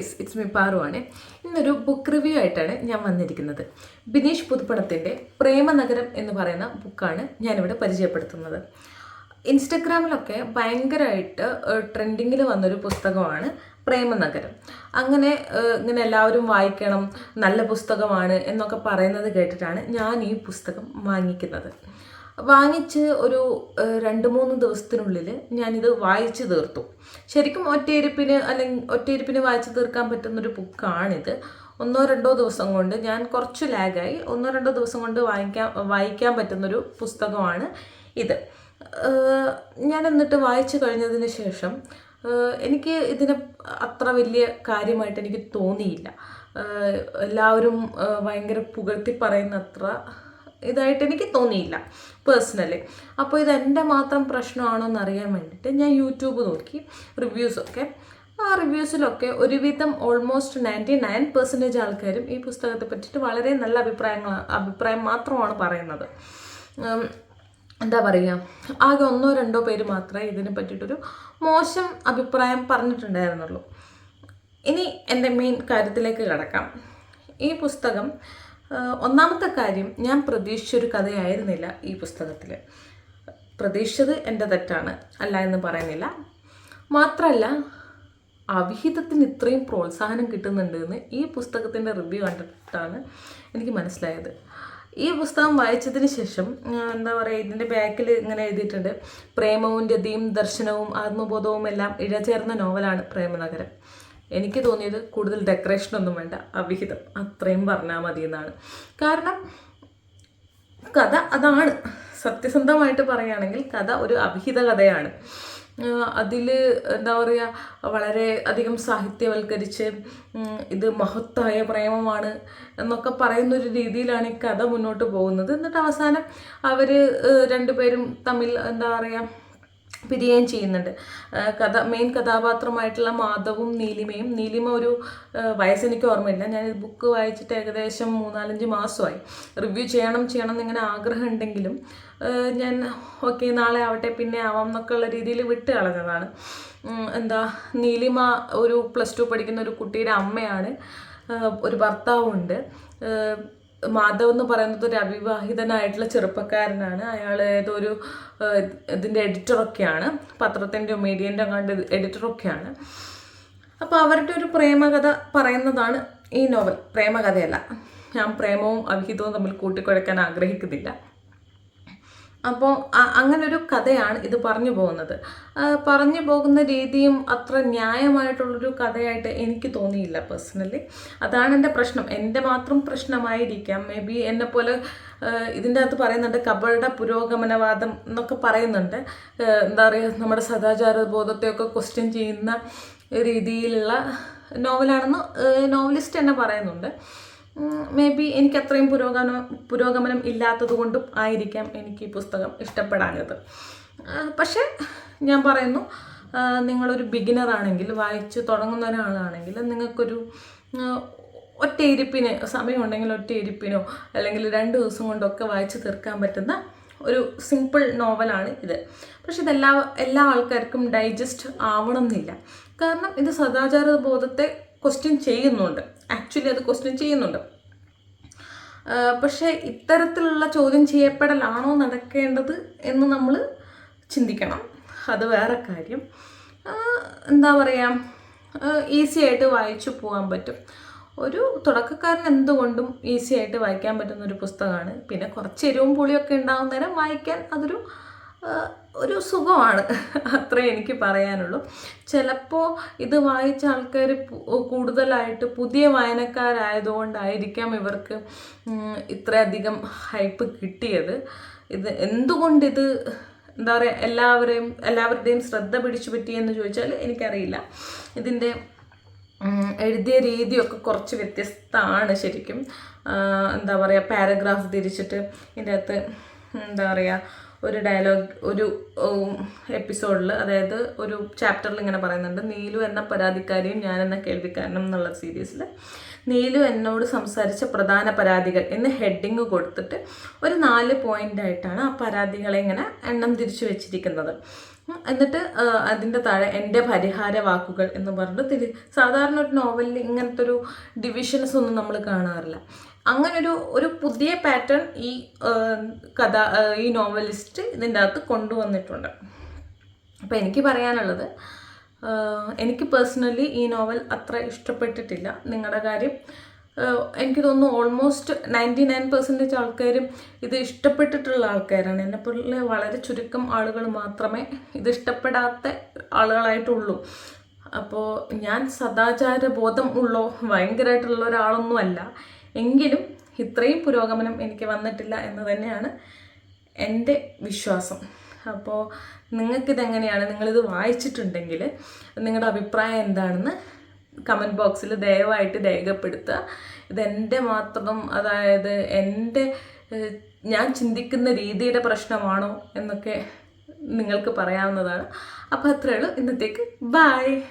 It's me Paru ആണ്. ഇന്നൊരു book review ആയിട്ടാണ് ഞാൻ വന്നിരിക്കുന്നത്. ബിനീഷ് പുതുപ്പണത്തിന്റെ പ്രേമനഗരം എന്ന് പറയുന്ന ബുക്കാണ് ഞാനിവിടെ പരിചയപ്പെടുത്തുന്നത്. ഇൻസ്റ്റഗ്രാമിലൊക്കെ ഭയങ്കരമായിട്ട് ട്രെൻഡിങ്ങിൽ വന്നൊരു പുസ്തകമാണ് പ്രേമനഗരം. അങ്ങനെ ഇങ്ങനെ എല്ലാവരും വായിക്കണം നല്ല പുസ്തകമാണ് എന്നൊക്കെ പറയുന്നത് കേട്ടിട്ടാണ് ഞാൻ ഈ പുസ്തകം വാങ്ങിക്കുന്നത്. വാങ്ങിച്ച് ഒരു രണ്ട് മൂന്ന് ദിവസത്തിനുള്ളിൽ ഞാനിത് വായിച്ചു തീർത്തു. ശരിക്കും ഒറ്റയിരിപ്പിന് അല്ലെങ്കിൽ ഒറ്റയിരിപ്പിന് വായിച്ചു തീർക്കാൻ പറ്റുന്നൊരു ബുക്കാണിത്. ഒന്നോ രണ്ടോ ദിവസം കൊണ്ട് ഞാൻ കുറച്ച് ലാഗായി ഒന്നോ രണ്ടോ ദിവസം കൊണ്ട് വായിക്കാൻ വായിക്കാൻ പറ്റുന്നൊരു പുസ്തകമാണ് ഇത്. ഞാൻ എന്നിട്ട് വായിച്ചു കഴിഞ്ഞതിന് ശേഷം എനിക്ക് ഇതിനെ അത്ര വലിയ കാര്യമായിട്ട് എനിക്ക് തോന്നിയില്ല. എല്ലാവരും ഭയങ്കര പുകഴ്ത്തി പറയുന്ന അത്ര ഇതായിട്ട് എനിക്ക് തോന്നിയില്ല പേഴ്സണലി അപ്പോൾ ഇതെന്റെ മാത്രം പ്രശ്നമാണോ എന്ന് അറിയാൻ വേണ്ടിയിട്ട് ഞാൻ യൂട്യൂബ് നോക്കി റിവ്യൂസൊക്കെ ആ റിവ്യൂസിലൊക്കെ ഒരുവിധം ഓൾമോസ്റ്റ് നയന്റി നയൻ പെർസെന്റേജ് ആൾക്കാരും ഈ പുസ്തകത്തെ പറ്റിയിട്ട് വളരെ നല്ല അഭിപ്രായങ്ങൾ അഭിപ്രായം മാത്രമാണ് പറയുന്നത്. എന്താ പറയുക ആകെ ഒന്നോ രണ്ടോ പേര് മാത്രമേ ഇതിനെ പറ്റിയിട്ടൊരു മോശം അഭിപ്രായം പറഞ്ഞിട്ടുണ്ടായിരുന്നുള്ളൂ. ഇനി എന്റെ മെയിൻ കാര്യത്തിലേക്ക് കടക്കാം. ഈ പുസ്തകം ഒന്നാമത്തെ കാര്യം ഞാൻ പ്രതീക്ഷിച്ചൊരു കഥയായിരുന്നില്ല ഈ പുസ്തകത്തിൽ പ്രതീക്ഷിച്ചത് എന്റെ തെറ്റാണ് അല്ല എന്ന് പറയുന്നില്ല. മാത്രമല്ല അവിഹിതത്തിന് ഇത്രയും പ്രോത്സാഹനം കിട്ടുന്നുണ്ട് എന്ന് ഈ പുസ്തകത്തിന്റെ റിവ്യൂ കണ്ടിട്ടാണ് എനിക്ക് മനസ്സിലായത്. ഈ പുസ്തകം വായിച്ചതിന് ശേഷം എന്താ പറയുക ഇതിന്റെ ബാക്കിൽ ഇങ്ങനെ എഴുതിയിട്ടുണ്ട് പ്രേമവും രതിയും ദർശനവും ആത്മബോധവും എല്ലാം ഇഴചേർന്ന നോവലാണ് പ്രേമനഗരം. എനിക്ക് തോന്നിയത് കൂടുതൽ ഡെക്കറേഷൻ ഒന്നും വേണ്ട അവിഹിതം. അത്രയും പറഞ്ഞാൽ മതി എന്നാണ് കാരണം കഥ അതാണ്. സത്യസന്ധമായിട്ട് പറയുകയാണെങ്കിൽ കഥ ഒരു അവിഹിത കഥയാണ്. അതിൽ എന്താ പറയുക വളരെ അധികം സാഹിത്യവൽക്കരിച്ച് ഇത് മഹത്തായ പ്രേമമാണ് എന്നൊക്കെ പറയുന്ന ഒരു രീതിയിലാണ് ഈ കഥ മുന്നോട്ട് പോകുന്നത്. എന്നിട്ട് അവസാനം അവർ രണ്ടുപേരും തമ്മിൽ എന്താ പറയുക പിരിയുകയും ചെയ്യുന്നുണ്ട്. കഥ മെയിൻ കഥാപാത്രമായിട്ടുള്ള മാധവും നീലിമയും. നീലിമ ഒരു വയസ്സെനിക്ക് ഓർമ്മയില്ല. ഞാൻ ബുക്ക് വായിച്ചിട്ട് ഏകദേശം മൂന്നാലഞ്ച് മാസമായി. റിവ്യൂ ചെയ്യണം ചെയ്യണം എന്നിങ്ങനെ ആഗ്രഹം ഉണ്ടെങ്കിലും ഞാൻ ഓക്കെ നാളെ ആവട്ടെ പിന്നെ ആവാം എന്നൊക്കെ ഉള്ള രീതിയിൽ വിട്ട് കളഞ്ഞതാണ്. എന്താ നീലിമ ഒരു പ്ലസ് ടു പഠിക്കുന്ന ഒരു കുട്ടിയുടെ അമ്മയാണ്. ഒരു ഭർത്താവുണ്ട്. മാധവ് എന്ന് പറയുന്നത് ഒരു അവിവാഹിതനായിട്ടുള്ള ചെറുപ്പക്കാരനാണ്. അയാൾ ഏതോ ഒരു ഏഹ്, ഇതിന്റെ എഡിറ്ററൊക്കെയാണ് പത്രത്തിന്റെ മീഡിയന്റെ കണ്ട് എഡിറ്ററൊക്കെയാണ് അപ്പോൾ അവരുടെ ഒരു പ്രേമകഥ പറയുന്നതാണ് ഈ നോവൽ പ്രേമകഥയല്ല. ഞാൻ പ്രേമവും അവിഹിതവും തമ്മിൽ കൂട്ടിക്കുഴയ്ക്കാൻ ആഗ്രഹിക്കുന്നില്ല. അപ്പോൾ അങ്ങനൊരു കഥയാണ് ഇത് പറഞ്ഞു പോകുന്നത്. പറഞ്ഞു പോകുന്ന രീതിയും അത്ര ന്യായമായിട്ടുള്ളൊരു കഥയായിട്ട് എനിക്ക് തോന്നിയില്ല പേഴ്സണലി. അതാണ് എന്റെ പ്രശ്നം. എന്റെ മാത്രം പ്രശ്നമായിരിക്കാം. മേ ബി എന്നെപ്പോലെ പോലെ ഇതിന്റെ അകത്ത് പറയുന്നുണ്ട് കബളുടെ പുരോഗമനവാദം എന്നൊക്കെ പറയുന്നുണ്ട്. എന്താ പറയുക നമ്മുടെ സദാചാര ബോധത്തെയൊക്കെ ക്വസ്റ്റ്യൻ ചെയ്യുന്ന രീതിയിലുള്ള നോവലാണെന്ന് നോവലിസ്റ്റ് തന്നെ പറയുന്നുണ്ട്. മേ ബി എനിക്ക് അത്രയും പുരോഗമനം പുരോഗമനം ഇല്ലാത്തത് കൊണ്ടും ആയിരിക്കാം എനിക്ക് ഈ പുസ്തകം ഇഷ്ടപ്പെടാഞ്ഞത്. പക്ഷേ ഞാൻ പറയുന്നു നിങ്ങളൊരു ബിഗിനറാണെങ്കിൽ വായിച്ച് തുടങ്ങുന്ന ഒരാളാണെങ്കിൽ നിങ്ങൾക്കൊരു ഒറ്റയിരിപ്പിന് സമയമുണ്ടെങ്കിൽ ഒറ്റ ഇരിപ്പിനോ അല്ലെങ്കിൽ രണ്ട് ദിവസം കൊണ്ടൊക്കെ വായിച്ച് തീർക്കാൻ പറ്റുന്ന ഒരു സിമ്പിൾ നോവലാണ് ഇത്. പക്ഷെ ഇതെല്ലാ എല്ലാ ആൾക്കാർക്കും ഡൈജസ്റ്റ് ആവണമെന്നില്ല. കാരണം ഇത് സദാചാര ബോധത്തെ ക്വസ്റ്റ്യൻ ചെയ്യുന്നുണ്ട്. ആക്ച്വലി അത് ക്വസ്റ്റ്യൻ ചെയ്യുന്നുണ്ട്. പക്ഷേ ഇത്തരത്തിലുള്ള ചോദ്യം ചെയ്യപ്പെടലാണോ നടക്കേണ്ടത് എന്ന് നമ്മൾ ചിന്തിക്കണം. അത് വേറെ കാര്യം. എന്താ പറയുക ഈസി ആയിട്ട് വായിച്ചു പോകാൻ പറ്റും. ഒരു തുടക്കക്കാരൻ എന്തുകൊണ്ടും ഈസി ആയിട്ട് വായിക്കാൻ പറ്റുന്ന ഒരു പുസ്തകമാണ്. പിന്നെ കുറച്ച് എരിവും പുളിയൊക്കെ ഉണ്ടാകുന്നേരം വായിക്കാൻ അതൊരു ഒരു സുഖമാണ്. അത്രേ എനിക്ക് പറയാനുള്ളൂ. ചിലപ്പോൾ ഇത് വായിച്ച ആൾക്കാർ കൂടുതലായിട്ട് പുതിയ വായനക്കാരായതുകൊണ്ടായിരിക്കാം ഇവർക്ക് ഇത്രയധികം ഹൈപ്പ് കിട്ടിയത്. ഇത് എന്തുകൊണ്ടിത് എന്താ പറയുക എല്ലാവരെയും എല്ലാവരുടെയും ശ്രദ്ധ പിടിച്ചു പറ്റിയെന്ന് ചോദിച്ചാൽ എനിക്കറിയില്ല. ഇതിന്റെ എഴുതിയ രീതിയൊക്കെ കുറച്ച് വ്യത്യസ്തമാണ് ശരിക്കും. എന്താ പറയുക പാരഗ്രാഫ് തിരിച്ചിട്ട് ഇതിന്റെ അകത്ത് എന്താ പറയുക ഒരു ഡയലോഗ് ഒരു എപ്പിസോഡിൽ അതായത് ഒരു ചാപ്റ്ററിൽ ഇങ്ങനെ പറയുന്നുണ്ട് നീലു എന്ന പരാതിക്കാരിയും ഞാൻ എന്ന കേൾവിക്കാരനും എന്നുള്ള സീരീസിൽ നീലു എന്നോട് സംസാരിച്ച പ്രധാന പരാതികൾ എന്ന് ഹെഡിങ് കൊടുത്തിട്ട് ഒരു നാല് പോയിന്റ് ആയിട്ടാണ് ആ പരാതികളെ ഇങ്ങനെ എണ്ണം തിരിച്ചു വെച്ചിരിക്കുന്നത്. എന്നിട്ട് അതിന്റെ താഴെ എന്റെ പരിഹാര വാക്കുകൾ എന്ന് പറഞ്ഞിട്ട് തിരി സാധാരണ ഒരു നോവലിൽ ഇങ്ങനത്തെ ഒരു ഡിവിഷൻസ് ഒന്നും നമ്മൾ കാണാറില്ല. അങ്ങനൊരു ഒരു പുതിയ പാറ്റേൺ ഈ കഥ ഈ നോവലിസ്റ്റ് ഇതിന്റെ അകത്ത് കൊണ്ടുവന്നിട്ടുണ്ട്. അപ്പോൾ എനിക്ക് പറയാനുള്ളത് എനിക്ക് പേഴ്സണലി ഈ നോവൽ അത്ര ഇഷ്ടപ്പെട്ടിട്ടില്ല. നിങ്ങളുടെ കാര്യം? എനിക്ക് തോന്നുന്നു ഓൾമോസ്റ്റ് നയന്റി നയൻ പെർസെന്റേജ് ആൾക്കാരും ഇത് ഇഷ്ടപ്പെട്ടിട്ടുള്ള ആൾക്കാരാണ്. എന്നെപ്പോലെ വളരെ ചുരുക്കം ആളുകൾ മാത്രമേ ഇത് ഇഷ്ടപ്പെടാത്ത ആളുകളായിട്ടുള്ളൂ. അപ്പോൾ ഞാൻ സദാചാര ബോധം ഉള്ളോ ഭയങ്കരമായിട്ടുള്ള ഒരാളൊന്നും അല്ല. എങ്കിലും ഇത്രയും പുരോഗമനം എനിക്ക് വന്നിട്ടില്ല എന്ന് തന്നെയാണ് എന്റെ വിശ്വാസം. അപ്പോൾ നിങ്ങൾക്കിതെങ്ങനെയാണ്? നിങ്ങളിത് വായിച്ചിട്ടുണ്ടെങ്കിൽ നിങ്ങളുടെ അഭിപ്രായം എന്താണെന്ന് കമന്റ് ബോക്സിൽ ദയവായിട്ട് രേഖപ്പെടുത്തുക. ഇതെന്റെ മാത്രം അതായത് എന്റെ ഞാൻ ചിന്തിക്കുന്ന രീതിയുടെ പ്രശ്നമാണോ എന്നൊക്കെ നിങ്ങൾക്ക് പറയാവുന്നതാണ്. അപ്പോൾ അത്രയേ ഉള്ളൂ. ഇന്നത്തേക്ക് ബായ്